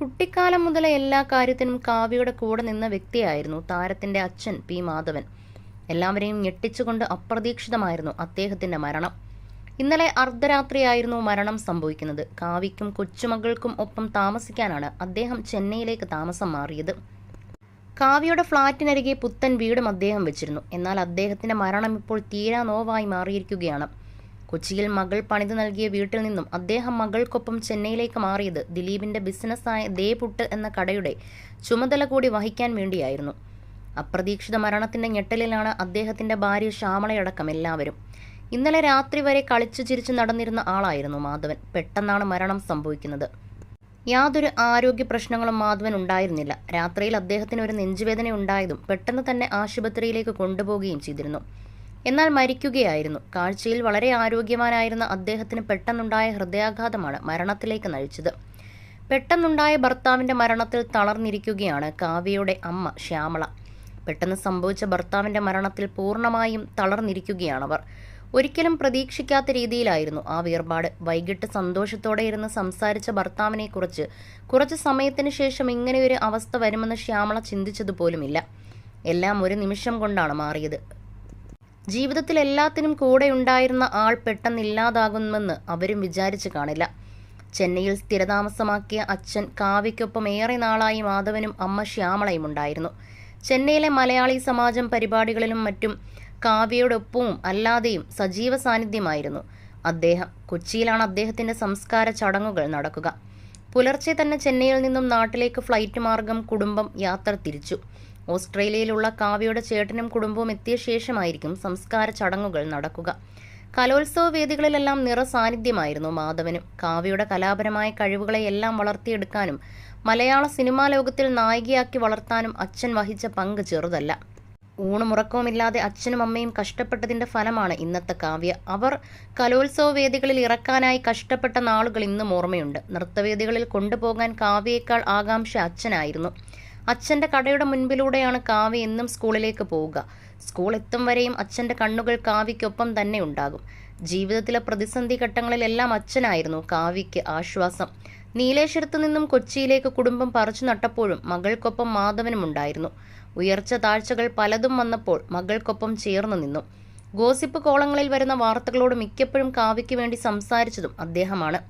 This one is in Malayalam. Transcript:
കുട്ടിക്കാലം മുതലേ എല്ലാ കാര്യത്തിനും കാവ്യയുടെ കൂടെ നിന്ന വ്യക്തിയായിരുന്നു താരത്തിന്റെ അച്ഛൻ പി മാധവൻ. എല്ലാവരെയും ഞെട്ടിച്ചുകൊണ്ട് അപ്രതീക്ഷിതമായിരുന്നു അദ്ദേഹത്തിന്റെ മരണം. ഇന്നലെ അർദ്ധരാത്രിയായിരുന്നു മരണം സംഭവിക്കുന്നത്. കാവ്യയ്ക്കും കൊച്ചുമകൾക്കും ഒപ്പം താമസിക്കാനാണ് അദ്ദേഹം ചെന്നൈയിലേക്ക് താമസം മാറിയത്. കാവ്യയുടെ ഫ്ളാറ്റിനരികെ പുത്തൻ വീടും അദ്ദേഹം വെച്ചിരുന്നു. എന്നാൽ അദ്ദേഹത്തിന്റെ മരണം ഇപ്പോൾ തീരാ നോവായി മാറിയിരിക്കുകയാണ്. കൊച്ചിയിൽ മകൾ പണിത് നൽകിയ വീട്ടിൽ നിന്നും അദ്ദേഹം മകൾക്കൊപ്പം ചെന്നൈയിലേക്ക് മാറിയത് ദിലീപിന്റെ ബിസിനസ്സായ ദേപുട്ട് എന്ന കടയുടെ ചുമതല കൂടി വഹിക്കാൻ വേണ്ടിയായിരുന്നു. അപ്രതീക്ഷിത മരണത്തിന്റെ ഞെട്ടലിലാണ് അദ്ദേഹത്തിന്റെ ഭാര്യ ശ്യാമളയടക്കം എല്ലാവരും. ഇന്നലെ രാത്രി വരെ കളിച്ചു ചിരിച്ചു നടന്നിരുന്ന ആളായിരുന്നു മാധവൻ. പെട്ടെന്നാണ് മരണം സംഭവിക്കുന്നത്. യാതൊരു ആരോഗ്യ പ്രശ്നങ്ങളും മാധവൻ ഉണ്ടായിരുന്നില്ല. രാത്രിയിൽ അദ്ദേഹത്തിന് ഒരു നെഞ്ചുവേദന ഉണ്ടായതും പെട്ടെന്ന് തന്നെ ആശുപത്രിയിലേക്ക് കൊണ്ടുപോവുകയും ചെയ്തിരുന്നു. എന്നാൽ മരിക്കുകയായിരുന്നു. കാഴ്ചയിൽ വളരെ ആരോഗ്യവാനായിരുന്ന അദ്ദേഹത്തിന് പെട്ടെന്നുണ്ടായ ഹൃദയാഘാതമാണ് മരണത്തിലേക്ക് നയിച്ചത്. പെട്ടെന്നുണ്ടായ ഭർത്താവിന്റെ മരണത്തിൽ തളർന്നിരിക്കുകയാണ് കാവ്യയുടെ അമ്മ ശ്യാമള. പെട്ടെന്ന് സംഭവിച്ച ഭർത്താവിന്റെ മരണത്തിൽ പൂർണമായും തളർന്നിരിക്കുകയാണവർ ഒരിക്കലും പ്രതീക്ഷിക്കാത്ത രീതിയിലായിരുന്നു ആ വേർപാട്. വൈകിട്ട് സന്തോഷത്തോടെ ഇരുന്ന് സംസാരിച്ച ഭർത്താവിനെ കുറിച്ച് കുറച്ച് സമയത്തിന് ശേഷം ഇങ്ങനെയൊരു അവസ്ഥ വരുമെന്ന് ശ്യാമള ചിന്തിച്ചതുപോലുമില്ല. എല്ലാം ഒരു നിമിഷം കൊണ്ടാണ് മാറിയത്. ജീവിതത്തിൽ എല്ലാത്തിനും കൂടെ ഉണ്ടായിരുന്ന ആൾ പെട്ടെന്ന് ഇല്ലാതാകുമെന്ന് അവരും വിചാരിച്ചു കാണില്ല. ചെന്നൈയിൽ സ്ഥിരതാമസമാക്കിയ അച്ഛൻ കാവ്യയ്ക്കൊപ്പം ഏറെ നാളായി മാധവനും അമ്മ ശ്യാമളയും ഉണ്ടായിരുന്നു. ചെന്നൈയിലെ മലയാളി സമാജം പരിപാടികളിലും മറ്റും കാവ്യയോടൊപ്പവും അല്ലാതെയും സജീവ സാന്നിധ്യമായിരുന്നു. അദ്ദേഹം കൊച്ചിയിലാണ് അദ്ദേഹത്തിന്റെ സംസ്കാര ചടങ്ങുകൾ നടക്കുക. പുലർച്ചെ തന്നെ ചെന്നൈയിൽ നിന്നും നാട്ടിലേക്ക് ഫ്ലൈറ്റ് മാർഗം കുടുംബം യാത്ര തിരിച്ചു. ഓസ്ട്രേലിയയിലുള്ള കാവ്യയുടെ ചേട്ടനും കുടുംബവും എത്തിയ ശേഷമായിരിക്കും സംസ്കാര ചടങ്ങുകൾ നടക്കുക. കലോത്സവ വേദികളിലെല്ലാം നിറ സാന്നിധ്യമായിരുന്നു മാധവനും. കാവ്യയുടെ കലാപരമായ കഴിവുകളെയെല്ലാം വളർത്തിയെടുക്കാനും മലയാള സിനിമാ ലോകത്തിൽ നായികയാക്കി വളർത്താനും അച്ഛൻ വഹിച്ച പങ്ക് ചെറുതല്ല. ഊണുമുറക്കവുമില്ലാതെ അച്ഛനും അമ്മയും കഷ്ടപ്പെട്ടതിന്റെ ഫലമാണ് ഇന്നത്തെ കാവ്യ. അവർ കലോത്സവ വേദികളിൽ ഇറക്കാനായി കഷ്ടപ്പെട്ട നാളുകൾ ഇന്നും ഓർമ്മയുണ്ട്. നൃത്തവേദികളിൽ കൊണ്ടുപോകാൻ കാവ്യയേക്കാൾ ആകാംക്ഷ അച്ഛനായിരുന്നു. അച്ഛന്റെ കടയുടെ മുൻപിലൂടെയാണ് കാവ്യ എന്നും സ്കൂളിലേക്ക് പോവുക. സ്കൂൾ എത്തും വരെയും അച്ഛന്റെ കണ്ണുകൾ കാവ്യക്കൊപ്പം തന്നെ ഉണ്ടാകും. ജീവിതത്തിലെ പ്രതിസന്ധി ഘട്ടങ്ങളിലെല്ലാം അച്ഛനായിരുന്നു കാവ്യയ്ക്ക് ആശ്വാസം. നീലേശ്വരത്ത് നിന്നും കൊച്ചിയിലേക്ക് കുടുംബം പറിച്ചു നട്ടപ്പോഴും മകൾക്കൊപ്പം മാധവനും ഉണ്ടായിരുന്നു ഉയർച്ച താഴ്ചകൾ പലതും വന്നപ്പോൾ മകൾക്കൊപ്പം ചേർന്നു നിന്നു. ഗോസിപ്പ് കോളങ്ങളിൽ വരുന്ന വാർത്തകളോട് മിക്കപ്പോഴും കാവ്യയ്ക്ക് വേണ്ടി സംസാരിച്ചതും അദ്ദേഹമാണ്.